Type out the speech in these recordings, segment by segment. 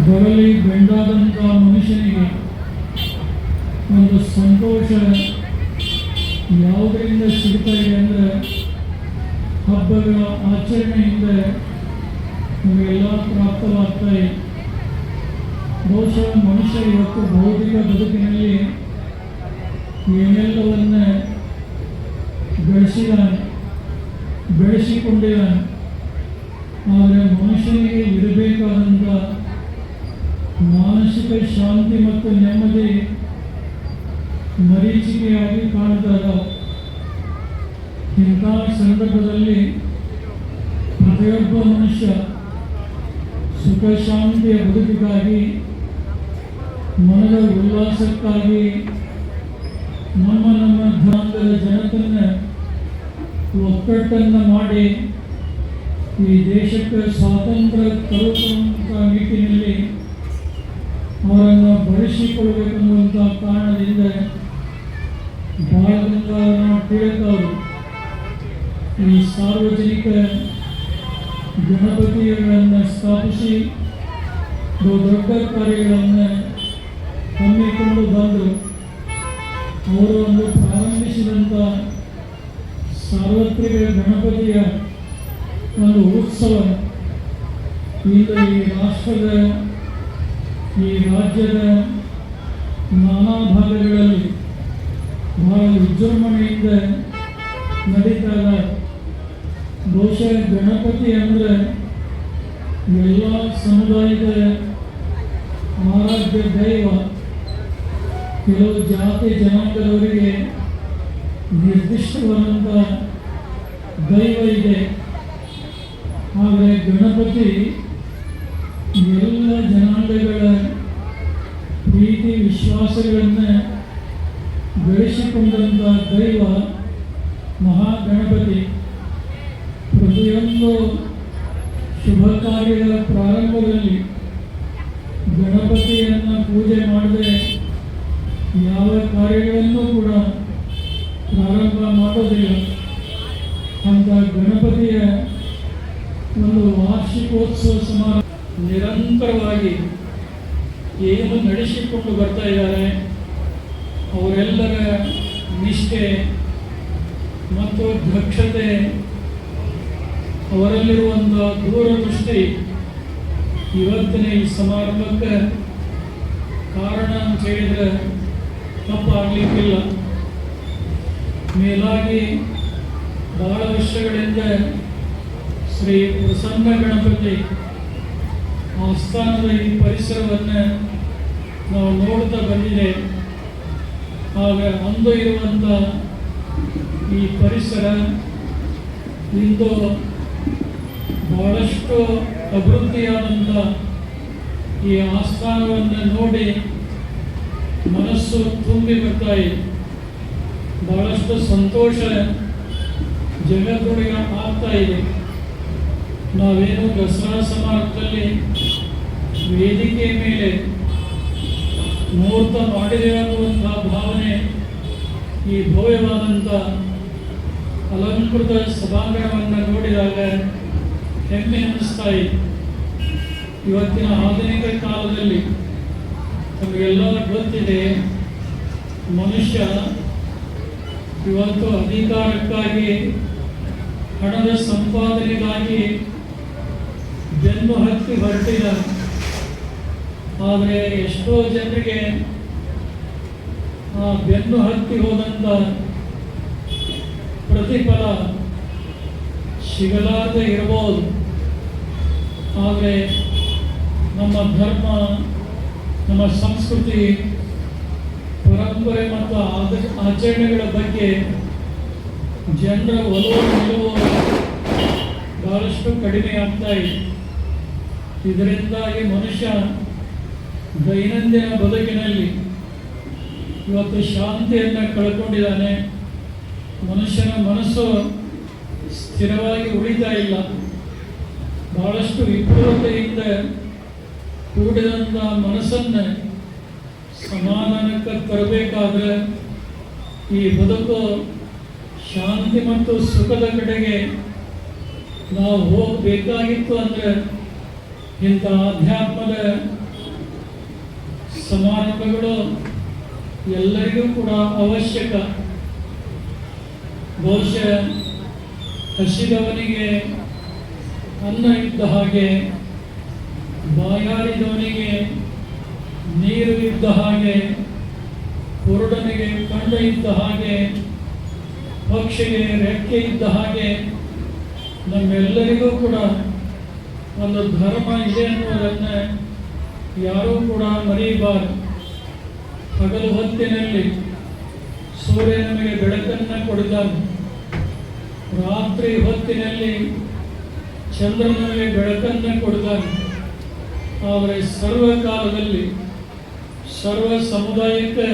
ಬರಲಿ ಬೆಂಡಾದಂಥ ಮನುಷ್ಯನಿಗೆ ಒಂದು ಸಂತೋಷ ಯಾವುದರಿಂದ ಸಿಗ್ತಾ ಇದೆ ಅಂದರೆ ಹಬ್ಬಗಳ ಆಚರಣೆಯಿಂದ ನಮಗೆಲ್ಲ ಪ್ರಾಪ್ತವಾಗ್ತಾ ಇದೆ. ಬಹುಶಃ ಮನುಷ್ಯ ಇವತ್ತು ಭೌತಿಕ ಬದುಕಿನಲ್ಲಿ ಏನೆಲ್ಲವನ್ನ ಬೆಳೆಸಿದ ಬೆಳೆಸಿಕೊಂಡಿದ್ದಾನೆ ಆದರೆ ಮನುಷ್ಯನಿಗೆ ಮಾನಸಿಕ ಶಾಂತಿ ಮತ್ತು ನೆಮ್ಮದಿ ಮರೀಚಿಕೆಯಾಗಿ ಕಾಣ್ತಾ ಇದ್ದಾವೆ ಇಂಥ ಸಂದರ್ಭದಲ್ಲಿ ಪ್ರತಿಯೊಬ್ಬ ಮನುಷ್ಯ ಸುಖ, ಶಾಂತಿಯ ಬದುಕಿಗಾಗಿ, ಮನದ ಉಲ್ಲಾಸಕ್ಕಾಗಿ ನಮ್ಮ ನಮ್ಮ ಧರ್ಮದ ಜನತನ್ನ ಒಕ್ಕಟ್ಟನ್ನು ಮಾಡಿ ಈ ದೇಶಕ್ಕೆ ಸ್ವಾತಂತ್ರ್ಯ ತರುವಂಥ ನಿಟ್ಟಿನಲ್ಲಿ ಅವರನ್ನು ಬಳಸಿಕೊಳ್ಳಬೇಕೆನ್ನುವಂಥ ಕಾರಣದಿಂದ ಭಾರತದಿಂದ ಟಿಳಕ್ ಅವರು ಈ ಸಾರ್ವಜನಿಕ ಗಣಪತಿಗಳನ್ನು ಸ್ಥಾಪಿಸಿ ದೊಡ್ಡ ಕಾರ್ಯಗಳನ್ನು ಹಮ್ಮಿಕೊಂಡು ಬಂದು ಅವರು ಒಂದು ಪ್ರಾರಂಭಿಸಿದಂಥ ಸಾರ್ವತ್ರಿಕ ಗಣಪತಿಯ ಒಂದು ಉತ್ಸವ. ಈಗ ಈ ರಾಷ್ಟ್ರದ ಈ ರಾಜ್ಯದ ನಾನಾ ಭಾಗಗಳಲ್ಲಿ ಬಹಳ ವಿಜೃಂಭಣೆಯಿಂದ ನಡೀತಾ ಇದೆ ಬಹುಶಃ ಗಣಪತಿ ಅಂದರೆ ಎಲ್ಲ ಸಮುದಾಯದ ಆರಾಧ್ಯ ದೈವ. ಕೆಲವು ಜಾತಿ ಜನಾಂಗದವರಿಗೆ ನಿರ್ದಿಷ್ಟವಾದಂಥ ದೈವ ಇದೆ. ಆದರೆ ಗಣಪತಿ ಯಾವ ಕಾರ್ಯಗಳನ್ನು ಕೂಡ ಪ್ರಾರಂಭ ಮಾಡೋದಿಲ್ಲ. ಅಂತ ಗಣಪತಿಯ ಒಂದು ವಾರ್ಷಿಕೋತ್ಸವ ಸಮಾರಂಭ ನಿರಂತರವಾಗಿ ಏನು ನಡೆಸಿಕೊಂಡು ಬರ್ತಾ ಇದ್ದಾರೆ, ಅವರೆಲ್ಲರ ನಿಷ್ಠೆ ಮತ್ತು ದಕ್ಷತೆ ಅವರಲ್ಲಿರುವಂಥ ದೂರದೃಷ್ಟಿ ಇವತ್ತಿನ ಈ ಸಮಾರಂಭಕ್ಕೆ ಕಾರಣ ಅಂತ ಹೇಳಿದರೆ ತಪ್ಪಾಗಲಿಕ್ಕಿಲ್ಲ. ಮೇಲಾಗಿ ಬಹಳ ವರ್ಷಗಳಿಂದ ಶ್ರೀ ಪ್ರಸನ್ನ ಗಣಪತಿ ಆಸ್ಥಾನದ ಈ ಪರಿಸರವನ್ನು ನಾವು ನೋಡ್ತಾ ಬಂದಿದೆ. ಆಗ ಅಂದು ಇರುವಂಥ ಈ ಪರಿಸರ ಇಂದು ಬಹಳಷ್ಟು ಅಭಿವೃದ್ಧಿಯಾದಂಥ ಈ ಆಸ್ಥಾನವನ್ನು ನೋಡಿ ಮನಸ್ಸು ತುಂಬಿ ಬರ್ತಾ ಇದೆ ಬಹಳಷ್ಟು ಸಂತೋಷ ಜಗತ್ತೊಳಗೆ ಆಗ್ತಾ ಇದೆ ನಾವೇನು ದಸರಾ ಸಮಾರಂಭದಲ್ಲಿ ವೇದಿಕೆ ಮೇಲೆ ಮುಹೂರ್ತ ಮಾಡಿದೆ ಅನ್ನುವಂಥ ಭಾವನೆ ಈ ಭವ್ಯವಾದಂಥ ಅಲಂಕೃತ ಸಭಾಂಗಣವನ್ನು ನೋಡಿದಾಗ ಹೆಮ್ಮೆ ಅನ್ನಿಸ್ತಾ ಇದೆ ಇವತ್ತಿನ ಆಧುನಿಕ ಕಾಲದಲ್ಲಿ ನಮಗೆಲ್ಲ ಗೊತ್ತಿದೆ. ಮನುಷ್ಯ ಇವತ್ತು ಅಧಿಕಾರಕ್ಕಾಗಿ, ಹಣದ ಸಂಪಾದನೆಗಾಗಿ ಬೆನ್ನು ಹತ್ತಿ ಹೊರಟಿದ. ಆದರೆ ಎಷ್ಟೋ ಜನರಿಗೆ ಆ ಬೆನ್ನು ಹತ್ತಿ ಹೋದಂಥ ಪ್ರತಿಫಲ ಸಿಗಲಾರದೆ ಇರಬಹುದು. ಆದರೆ ನಮ್ಮ ಧರ್ಮ ನಮ್ಮ ಸಂಸ್ಕೃತಿ ಪರಂಪರೆ ಮತ್ತು ಆಚರಣೆಗಳ ಬಗ್ಗೆ ಜನರ ಒಲವು ನಿಲುವು ಬಹಳಷ್ಟು ಕಡಿಮೆ ಆಗ್ತಾ ಇದೆ. ಇದರಿಂದಾಗಿ ಮನುಷ್ಯ ದೈನಂದಿನ ಬದುಕಿನಲ್ಲಿ ಇವತ್ತು ಶಾಂತಿಯನ್ನು ಕಳ್ಕೊಂಡಿದ್ದಾನೆ. ಮನುಷ್ಯನ ಮನಸ್ಸು ಸ್ಥಿರವಾಗಿ ಉಳಿತಾ ಇಲ್ಲ. ಬಹಳಷ್ಟು ವಿಪುಲತೆಯಿಂದ ಕೂಡಿದಂಥ ಮನಸ್ಸನ್ನ ಸಮಾಧಾನಕ್ಕೆ ತರಬೇಕಾದ್ರೆ ಈ ಬದುಕು ಶಾಂತಿ ಮತ್ತು ಸುಖದ ಕಡೆಗೆ ನಾವು ಹೋಗಬೇಕಾಗಿತ್ತು ಅಂದರೆ ಇಂಥ ಅಧ್ಯಾತ್ಮದ ಸಮಾರಂಭಗಳು ಎಲ್ಲರಿಗೂ ಕೂಡ ಅವಶ್ಯಕ. ಬಹುಶಃ ಹಸಿದವನಿಗೆ ಅನ್ನ ಇದ್ದ ಹಾಗೆ ಬಾಯಾರಿದವನಿಗೆ ನೀರು ಇದ್ದ ಹಾಗೆ, ಕುರುಡನಿಗೆ ಕಣ್ಣು ಇದ್ದ ಹಾಗೆ, ಪಕ್ಷಿಗೆ ರೆಕ್ಕೆ ಇದ್ದ ಹಾಗೆ, ನಮ್ಮೆಲ್ಲರಿಗೂ ಕೂಡ ಒಂದು ಧರ್ಮ ಇದೆ ಅನ್ನೋದನ್ನು ಯಾರೂ ಕೂಡ ಮರೆಯಬಾರದು. ಹಗಲು ಹೊತ್ತಿನಲ್ಲಿ ಸೂರ್ಯ ನಮಗೆ ಬೆಳಕನ್ನು ಕೊಡಿದ್ದಾನೆ ರಾತ್ರಿ ಹೊತ್ತಿನಲ್ಲಿ ಚಂದ್ರ ನಮಗೆ ಬೆಳಕನ್ನು ಕೊಡಿದ್ದಾನೆ ಆದರೆ ಸರ್ವಕಾಲದಲ್ಲಿ ಸರ್ವ ಸಮುದಾಯಕ್ಕೆ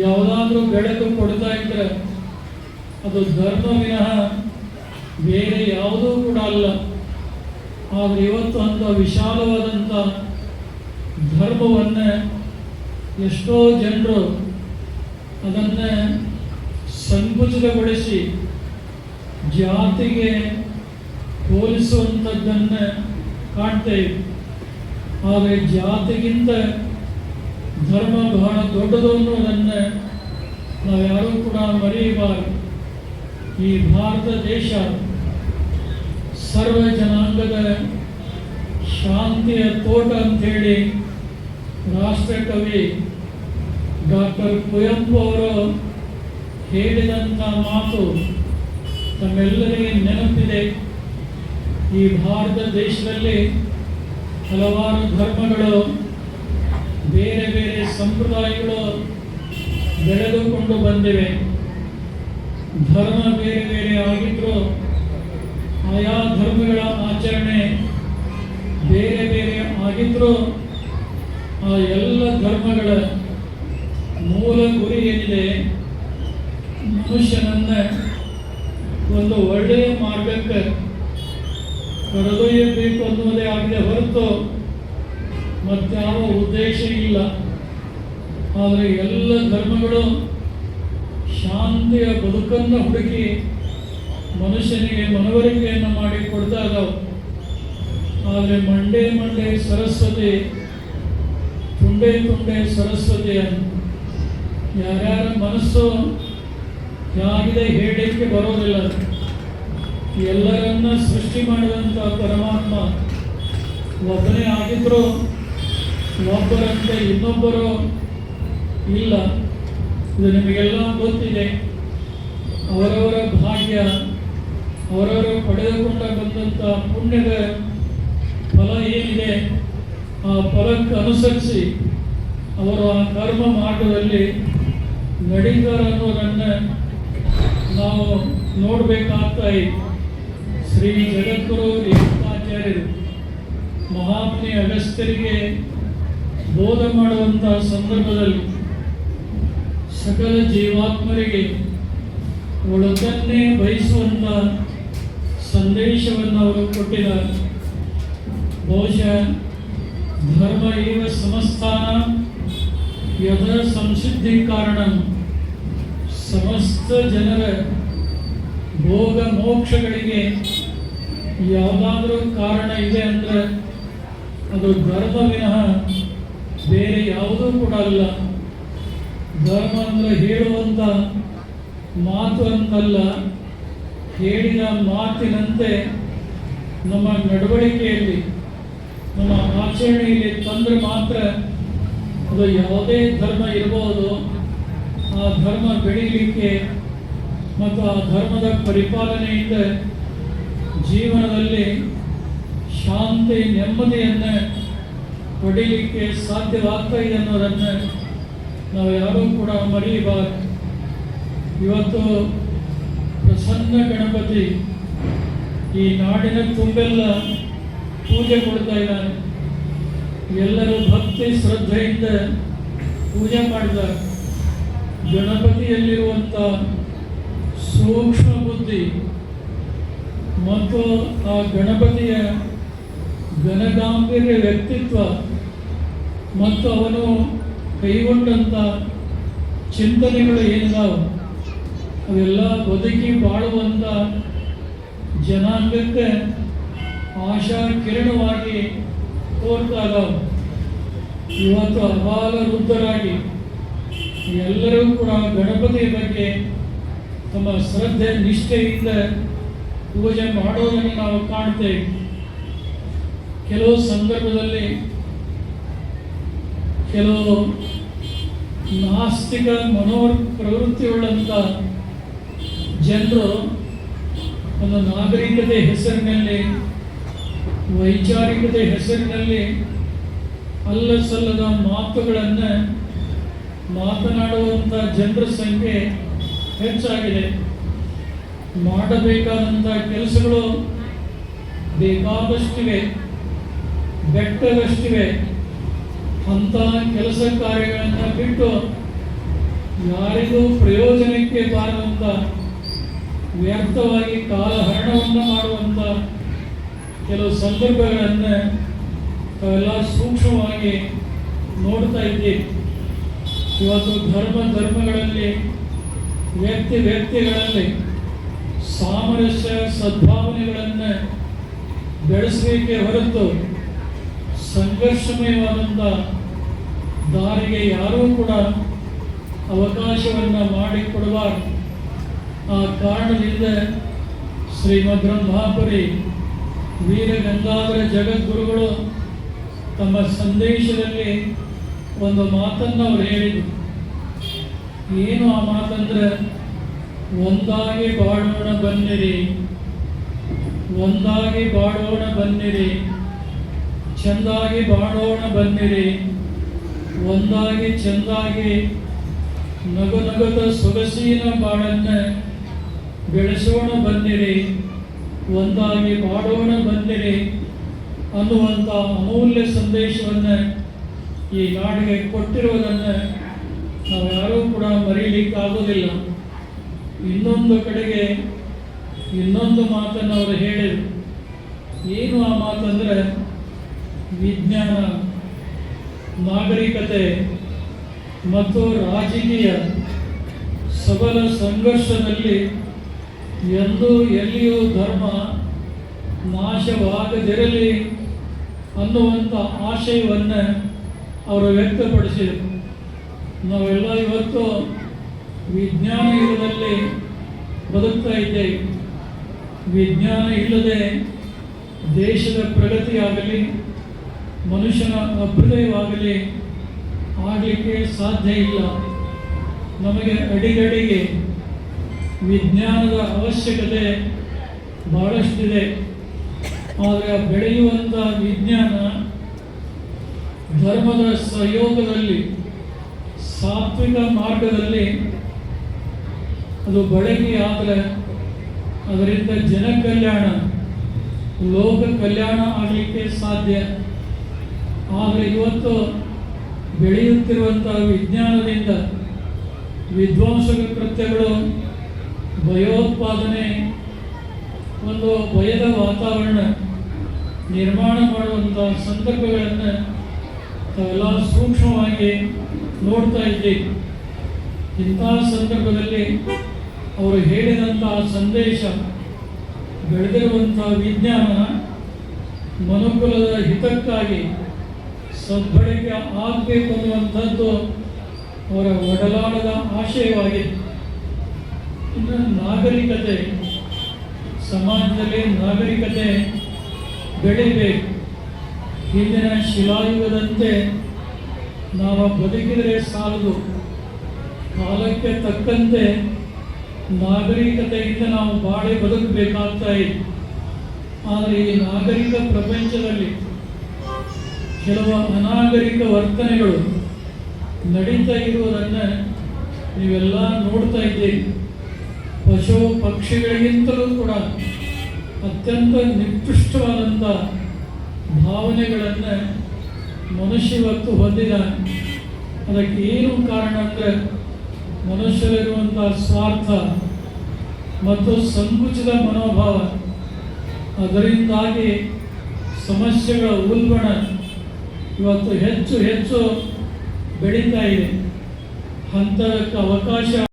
ಯಾವುದಾದ್ರೂ ಬೆಳಕು ಕೊಡ್ತಾ ಇದ್ರೆ ಅದು ಧರ್ಮ ವಿನಃ ಬೇರೆ ಯಾವುದೂ ಕೂಡ ಅಲ್ಲ. ಆದರೆ ಇವತ್ತು ಅಂತ ವಿಶಾಲವಾದಂಥ ಧರ್ಮವನ್ನೇ ಎಷ್ಟೋ ಜನರು ಅದನ್ನೇ ಸಂಕುಚಿತಗೊಳಿಸಿ ಜಾತಿಗೆ ಹೋಲಿಸುವಂಥದ್ದನ್ನು ಕಾಣ್ತೇವೆ ಆದರೆ ಜಾತಿಗಿಂತ ಧರ್ಮ ಬಹಳ ದೊಡ್ಡದು ಅನ್ನೋದನ್ನು ನಾವು ಯಾರೂ ಕೂಡ ಮರೆಯಬಾರದು. ಈ ಭಾರತ ದೇಶ ಸರ್ವ ಜನಾಂಗದ ಶಾಂತಿಯ ತೋಟ ಅಂಥೇಳಿ ರಾಷ್ಟ್ರಕವಿ ಡಾಕ್ಟರ್ ಕುವೆಂಪು ಅವರು ಹೇಳಿದಂಥ ಮಾತು ತಮ್ಮೆಲ್ಲರಿಗೆ ನೆನಪಿದೆ. ಈ ಭಾರತ ದೇಶದಲ್ಲಿ ಹಲವಾರು ಧರ್ಮಗಳು, ಬೇರೆ ಬೇರೆ ಸಂಪ್ರದಾಯಗಳು ಬೆಳೆದುಕೊಂಡು ಬಂದಿವೆ. ಧರ್ಮ ಬೇರೆ ಬೇರೆ ಆಗಿದ್ರು ಆಯಾ ಧರ್ಮಗಳ ಆಚರಣೆ ಬೇರೆ ಬೇರೆ ಆಗಿದ್ರು ಆ ಎಲ್ಲ ಧರ್ಮಗಳ ಮೂಲ ಗುರಿ ಏನಿದೆ, ಮನುಷ್ಯನನ್ನ ಒಂದು ಒಳ್ಳೆಯ ಮಾರ್ಗಕ್ಕೆ ಕರೆದೊಯ್ಯಬೇಕು ಅನ್ನುವುದೇ ಆಗಿದೆ ಹೊರತು ಮತ್ತಾವ ಉದ್ದೇಶ ಇಲ್ಲ. ಆದರೆ ಎಲ್ಲ ಧರ್ಮಗಳು ಶಾಂತಿಯ ಬದುಕನ್ನು ಹುಡುಕಿ ಮನುಷ್ಯನಿಗೆ ಮನವರಿಕೆಯನ್ನು ಮಾಡಿ ಕೊಡ್ತಾ ಇದ್ದಾವೆ ಆದರೆ ಮಂಡೆ ಮಂಡೆ ಸರಸ್ವತಿ, ತುಂಡೆ ತುಂಡೆ ಸರಸ್ವತಿ ಯಾರ್ಯಾರ ಮನಸ್ಸು ಯಾಗಿದೆ ಹೇಳಲಿಕ್ಕೆ ಬರೋದಿಲ್ಲ. ಎಲ್ಲರನ್ನ ಸೃಷ್ಟಿ ಮಾಡಿದಂಥ ಪರಮಾತ್ಮ ಒಬ್ಬನೇ ಆಗಿದ್ರು ಒಬ್ಬರಂತೆ ಇನ್ನೊಬ್ಬರು ಇಲ್ಲ. ಇದು ನಿಮಗೆಲ್ಲ ಗೊತ್ತಿದೆ. ಅವರವರ ಭಾಗ್ಯ, ಅವರವರು ಪಡೆದುಕೊಂಡ ಬಂದಂಥ ಪುಣ್ಯದ ಫಲ ಏನಿದೆ, ಆ ಫಲಕ್ಕೆ ಅನುಸರಿಸಿ ಅವರು ಆ ಕರ್ಮ ಮಾರ್ಗದಲ್ಲಿ ನಡೀತಾರೆ ಅನ್ನೋದನ್ನು ನಾವು ನೋಡಬೇಕಾಗ್ತಾ ಇದೆ. ಶ್ರೀ ಜಗದ್ಗುರು ರೇಣುಕಾಚಾರ್ಯರು ಮಹಾತ್ಮೆ ಅಗಸ್ತ್ಯರಿಗೆ ಬೋಧ ಮಾಡುವಂತಹ ಸಂದರ್ಭದಲ್ಲಿ ಸಕಲ ಜೀವಾತ್ಮರಿಗೆ ಒಳಗನ್ನೇ ಬಯಸುವಂಥ ಸಂದೇಶವನ್ನು ಅವರು ಕೊಟ್ಟಿದ್ದಾರೆ. ಬಹುಶಃ ಧರ್ಮ ಇವ ಸಮಸ್ಥಾನ ಯದ ಸಂಸಿದ್ಧಿ ಕಾರಣ ಸಮಸ್ತ ಜನರ ಭೋಗ ಮೋಕ್ಷಗಳಿಗೆ ಯಾವುದಾದ್ರೂ ಕಾರಣ ಇದೆ ಅಂದರೆ ಅದು ಧರ್ಮ ವಿನಃ ಬೇರೆ ಯಾವುದೂ ಕೂಡ ಅಲ್ಲ. ಧರ್ಮ ಅಂದರೆ ಹೇಳುವಂಥ ಮಾತು ಅಂತಲ್ಲ. ಹೇಳಿದ ಮಾತಿನಂತೆ ನಮ್ಮ ನಡವಳಿಕೆಯಲ್ಲಿ, ನಮ್ಮ ಆಚರಣೆಯಲ್ಲಿ ತಂದ್ರೆ ಮಾತ್ರ ಅದು ಯಾವುದೇ ಧರ್ಮ ಇರಬಹುದು ಆ ಧರ್ಮ ಬೆಳೀಲಿಕ್ಕೆ ಮತ್ತು ಆ ಧರ್ಮದ ಪರಿಪಾಲನೆಯಿಂದ ಜೀವನದಲ್ಲಿ ಶಾಂತಿ, ನೆಮ್ಮದಿಯನ್ನು ಪಡೀಲಿಕ್ಕೆ ಸಾಧ್ಯವಾಗ್ತಾ ಇದೆ ಅನ್ನೋದನ್ನು ನಾವು ಯಾರೂ ಕೂಡ ಮರೆಯಬಾರದು. ಇವತ್ತು ಪ್ರಸನ್ನ ಗಣಪತಿ ಈ ನಾಡಿನ ತುಂಬೆಲ್ಲ ಪೂಜೆ ಕೊಡ್ತಾ ಇದ್ದಾನೆ. ಎಲ್ಲರೂ ಭಕ್ತಿ, ಶ್ರದ್ಧೆಯಿಂದ ಪೂಜೆ ಮಾಡಿದ್ದಾರೆ. ಗಣಪತಿಯಲ್ಲಿರುವಂಥ ಸೂಕ್ಷ್ಮ ಬುದ್ಧಿ ಮತ್ತು ಆ ಗಣಪತಿಯ ಘನಗಾಂಭೀರ್ಯ ವ್ಯಕ್ತಿತ್ವ ಮತ್ತು ಅವನು ಕೈಗೊಂಡಂಥ ಚಿಂತನೆಗಳು ಏನಿದಾವೆ? ಅವೆಲ್ಲ ಬದುಕಿ ಬಾಳುವಂಥ ಜನಾಂಗಕ್ಕೆ ಆಶಾ ಕಿರಣವಾಗಿ ತೋರ್ತಾ ಇದಾವೆ ಇವತ್ತು ಅಬಾಲ ವೃದ್ಧರಾಗಿ ಎಲ್ಲರೂ ಕೂಡ ಗಣಪತಿಯ ಬಗ್ಗೆ ತಮ್ಮ ಶ್ರದ್ಧೆ, ನಿಷ್ಠೆಯಿಂದ ಪೂಜೆ ಮಾಡೋದನ್ನು ನಾವು ಕಾಣ್ತೇವೆ. ಕೆಲವು ಸಂದರ್ಭದಲ್ಲಿ ಕೆಲವು ನಾಸ್ತಿಕ ಮನೋ ಪ್ರವೃತ್ತಿಯುಳ್ಳಂಥ ಜನರು ಒಂದು ನಾಗರಿಕತೆ ಹೆಸರಿನಲ್ಲಿ, ವೈಚಾರಿಕತೆ ಹೆಸರಿನಲ್ಲಿ ಅಲ್ಲ ಸಲ್ಲದ ಮಾತುಗಳನ್ನು ಮಾತನಾಡುವಂಥ ಜನರ ಸಂಖ್ಯೆ ಹೆಚ್ಚಾಗಿದೆ. ಮಾಡಬೇಕಾದಂಥ ಕೆಲಸಗಳು ಬೇಕಾದಷ್ಟಿವೆ, ಬೆಟ್ಟದಷ್ಟಿವೆ. ಅಂಥ ಕೆಲಸ ಕಾರ್ಯಗಳನ್ನು ಬಿಟ್ಟು ಯಾರಿಗೂ ಪ್ರಯೋಜನಕ್ಕೆ ಬಾರದಂಥ, ವ್ಯರ್ಥವಾಗಿ ಕಾಲಹರಣವನ್ನು ಮಾಡುವಂಥ ಕೆಲವು ಸಂದರ್ಭಗಳನ್ನು ತಾವೆಲ್ಲ ಸೂಕ್ಷ್ಮವಾಗಿ ನೋಡ್ತಾ ಇದ್ದೀವಿ ಇವತ್ತು ಧರ್ಮ ಧರ್ಮಗಳಲ್ಲಿ, ವ್ಯಕ್ತಿ ವ್ಯಕ್ತಿಗಳಲ್ಲಿ ಸಾಮರಸ್ಯ ಸದ್ಭಾವನೆಗಳನ್ನು ಬೆಳೆಸಬೇಕೇ ಹೊರತು ಸಂಘರ್ಷಮಯವಾದಂಥ ದಾರಿಗೆ ಯಾರೂ ಕೂಡ ಅವಕಾಶವನ್ನು ಮಾಡಿಕೊಡುವ ಆ ಕಾರಣದಿಂದ ಶ್ರೀಮದ್ ಬ್ರಹ್ಮಾಪುರಿ, ವೀರ ಗಂಗಾಧರ ಜಗದ್ಗುರುಗಳು ತಮ್ಮ ಸಂದೇಶದಲ್ಲಿ ಒಂದು ಮಾತನ್ನು ಅವರು ಹೇಳಿದರು. ಏನು ಆ ಮಾತಂದ್ರೆ ಒಂದಾಗಿ ಬಾಡೋಣ ಬನ್ನಿರಿ. ಒಂದಾಗಿ ಬಾಡೋಣ ಬನ್ನಿರಿ. ಚೆಂದಾಗಿ ಬಾಡೋಣ ಬನ್ನಿರಿ. ಒಂದಾಗಿ ಚೆಂದಾಗಿ ನಗು ನಗದ ಸೊಗಸಿನ ಬಾಳನ್ನು ಬೆಳೆಸೋಣ ಬನ್ನಿರಿ. ಒಂದಾಗಿ ಬಾಡೋಣ ಬನ್ನಿರಿ ಅನ್ನುವಂಥ ಅಮೂಲ್ಯ ಸಂದೇಶವನ್ನು ಈ ನಾಡಿಗೆ ಕೊಟ್ಟಿರುವುದನ್ನು ನಾವು ಯಾರೂ ಕೂಡ ಮರೀಲಿಕ್ಕಾಗೋದಿಲ್ಲ. ಇನ್ನೊಂದು ಕಡೆಗೆ ಇನ್ನೊಂದು ಮಾತನ್ನು ಅವರು ಹೇಳಿದರು. ಏನು ಆ ಮಾತಂದರೆ, ವಿಜ್ಞಾನ, ನಾಗರಿಕತೆ ಮತ್ತು ರಾಜಕೀಯ ಸಬಲ ಸಂಘರ್ಷದಲ್ಲಿ ಎಂದೂ ಎಲ್ಲಿಯೂ ಧರ್ಮ ನಾಶವಾಗದಿರಲಿ ಅನ್ನುವಂಥ ಆಶಯವನ್ನು ಅವರು ವ್ಯಕ್ತಪಡಿಸಿದರು. ನಾವೆಲ್ಲ ಇವತ್ತು ವಿಜ್ಞಾನ ಯುಗದಲ್ಲಿ ಬದುಕ್ತಾ ಇದ್ದೇವೆ ವಿಜ್ಞಾನ ಇಲ್ಲದೆ ದೇಶದ ಪ್ರಗತಿಯಾಗಲಿ, ಮನುಷ್ಯನ ಅಭ್ಯುದಯವಾಗಲಿ ಆಗಲಿಕ್ಕೆ ಸಾಧ್ಯ ಇಲ್ಲ. ನಮಗೆ ಅಡಿಗಡಿಗೆ ವಿಜ್ಞಾನದ ಅವಶ್ಯಕತೆ ಬಹಳಷ್ಟಿದೆ. ಆದರೆ ಬೆಳೆಯುವಂಥ ವಿಜ್ಞಾನ ಧರ್ಮದ ಸಹಯೋಗದಲ್ಲಿ ಸಾತ್ವಿಕ ಮಾರ್ಗದಲ್ಲಿ ಅದು ಬಳಕೆ ಆದರೆ ಅದರಿಂದ ಜನ ಕಲ್ಯಾಣ, ಲೋಕ ಕಲ್ಯಾಣ ಆಗಲಿಕ್ಕೆ ಸಾಧ್ಯ. ಆದರೆ ಇವತ್ತು ಬೆಳೆಯುತ್ತಿರುವಂಥ ವಿಜ್ಞಾನದಿಂದ ವಿಧ್ವಂಸಕ ಕೃತ್ಯಗಳು, ಭಯೋತ್ಪಾದನೆ, ಒಂದು ಭಯದ ವಾತಾವರಣ ನಿರ್ಮಾಣ ಮಾಡುವಂಥ ಸಂದರ್ಭಗಳನ್ನು ತಾವೆಲ್ಲ ಸೂಕ್ಷ್ಮವಾಗಿ ನೋಡ್ತಾ ಇದ್ದೀವಿ ಇಂಥ ಸಂದರ್ಭದಲ್ಲಿ ಅವರು ಹೇಳಿದಂತಹ ಸಂದೇಶ, ಬೆಳೆದಿರುವಂತಹ ವಿಜ್ಞಾನ ಮನುಕುಲದ ಹಿತಕ್ಕಾಗಿ ಸದ್ಬಳಕೆ ಆಗಬೇಕು ಅನ್ನುವಂಥದ್ದು ಅವರ ಒಡಲಾಳದ ಆಶಯವಾಗಿದೆ. ಇನ್ನು ನಾಗರಿಕತೆ, ಸಮಾಜದಲ್ಲಿ ನಾಗರಿಕತೆ ಬೆಳೀಬೇಕು. ಹಿಂದಿನ ಶಿಲಾಯುಗದಂತೆ ನಾವು ಬದುಕಿದರೆ ಸಾಲದು. ಕಾಲಕ್ಕೆ ತಕ್ಕಂತೆ ನಾಗರಿಕತೆಯಿಂದ ನಾವು ಬಾಳೆ ಬದುಕಬೇಕಾಗ್ತಾ ಇದೆ. ಆದರೆ ಈ ನಾಗರಿಕ ಪ್ರಪಂಚದಲ್ಲಿ ಕೆಲವು ಅನಾಗರಿಕ ವರ್ತನೆಗಳು ನಡೀತಾ ಇರುವುದನ್ನು ನೀವೆಲ್ಲ ನೋಡ್ತಾ ಇದ್ದೀರಿ. ಪಶು ಪಕ್ಷಿಗಳಿಗಿಂತಲೂ ಕೂಡ ಅತ್ಯಂತ ನಿಕೃಷ್ಟವಾದಂಥ ಭಾವನೆಗಳನ್ನು ಮನುಷ್ಯ ಇವತ್ತು ಹೊಂದಿದ. ಅದಕ್ಕೆ ಏನು ಕಾರಣ ಅಂದರೆ ಮನುಷ್ಯರಿರುವಂಥ ಸ್ವಾರ್ಥ ಮತ್ತು ಸಂಕುಚಿತ ಮನೋಭಾವ, ಅದರಿಂದಾಗಿ ಸಮಸ್ಯೆಗಳ ಉಲ್ಬಣ ಇವತ್ತು ಹೆಚ್ಚು ಹೆಚ್ಚು ಬೆಳೀತಾ ಇದೆ. ಅಂಥದಕ್ಕೆ ಅವಕಾಶ